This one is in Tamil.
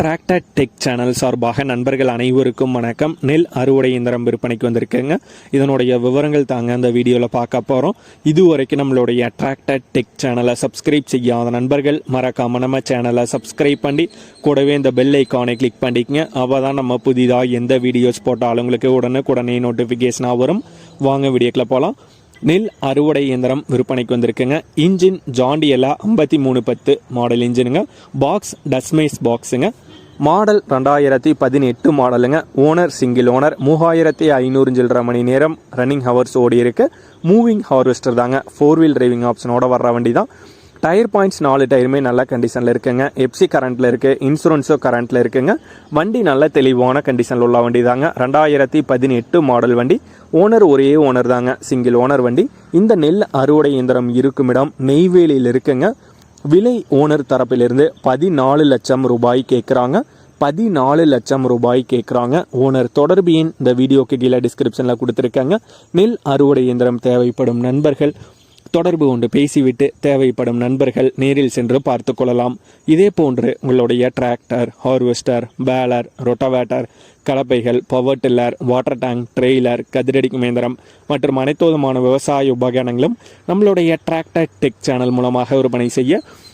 டிராக்டர் டெக் சேனல் சார்பாக நண்பர்கள் அனைவருக்கும் வணக்கம். நெல் அறுவடை இயந்திரம் விற்பனைக்கு வந்திருக்குங்க. இதனுடைய விவரங்கள் தாங்க அந்த வீடியோவில் பார்க்க போகிறோம் இதுவரைக்கும் நம்மளுடைய டிராக்டர் டெக் சேனலை சப்ஸ்கிரைப் செய்யாத நண்பர்கள் மறக்காமல் நம்ம சேனலை சப்ஸ்கிரைப் பண்ணி கூடவே இந்த பெல் ஐக்கானை கிளிக் பண்ணிக்கங்க. அப்போ தான் நம்ம புதிதாக எந்த வீடியோஸ் போட்டாலும் உங்களுக்கு உடனுக்குடனே நோட்டிஃபிகேஷனாக வரும். வாங்க வீடியோக்கில் போகலாம் நெல் அறுவடை இயந்திரம் விற்பனைக்கு வந்திருக்குங்க. இன்ஜின் ஜாண்டியலா ஐம்பத்தி மூணு பத்து மாடல் இன்ஜினுங்க பாக்ஸ் டஸ்மைஸ் பாக்ஸுங்க மாடல் ரெண்டாயிரத்தி பதினெட்டு மாடலுங்க. ஓனர் சிங்கிள் ஓனர் மூவாயிரத்தி ஐநூறு சில்லரை மணி நேரம் ரன்னிங் ஹவர்ஸ் ஓடி இருக்கு. மூவிங் ஹார்வெஸ்டர் தாங்க. ஃபோர் வீல் டிரைவிங் ஆப்ஷனோட வர்ற வண்டி தான் டயர் பாயிண்ட்ஸ் நாலு டயருமே நல்ல கண்டிஷனில் இருக்குங்க. எப்சி கரண்ட்டில் இருக்குது இன்சூரன்ஸும் கரண்ட்டில் இருக்குங்க. வண்டி நல்ல தெளிவான கண்டிஷனில் உள்ள வண்டி தாங்க ரெண்டாயிரத்தி பதினெட்டு மாடல் வண்டி. ஓனர் ஒரே ஓனர் தாங்க. சிங்கிள் ஓனர் வண்டி. இந்த நெல் அறுவடை இயந்திரம் இருக்கும் இடம் நெய்வேலியில் இருக்குங்க. விலை ஓனர் தரப்பிலிருந்து பதினாலு லட்சம் ரூபாய் கேட்குறாங்க பதினாலு லட்சம் ரூபாய் கேட்குறாங்க ஓனர் தொடர்பு எண் இந்த வீடியோக்கு கீழே டிஸ்கிரிப்ஷனில் கொடுத்துருக்காங்க. நெல் அறுவடை இயந்திரம் தேவைப்படும் நண்பர்கள். தொடர்பு கொண்டு பேசிவிட்டு தேவைப்படும் நண்பர்கள் நேரில் சென்று பார்த்து கொள்ளலாம். இதே போன்று உங்களுடைய tractor harvester baler rotavator கலப்பைகள் power tiller water tank trailer கதிரடிக்கும் இயந்திரம் மற்றும் அனைத்து விதமான விவசாய உபகரணங்களும் நம்மளுடைய டிராக்டர் டெக் சேனல் மூலமாக விற்பனை செய்ய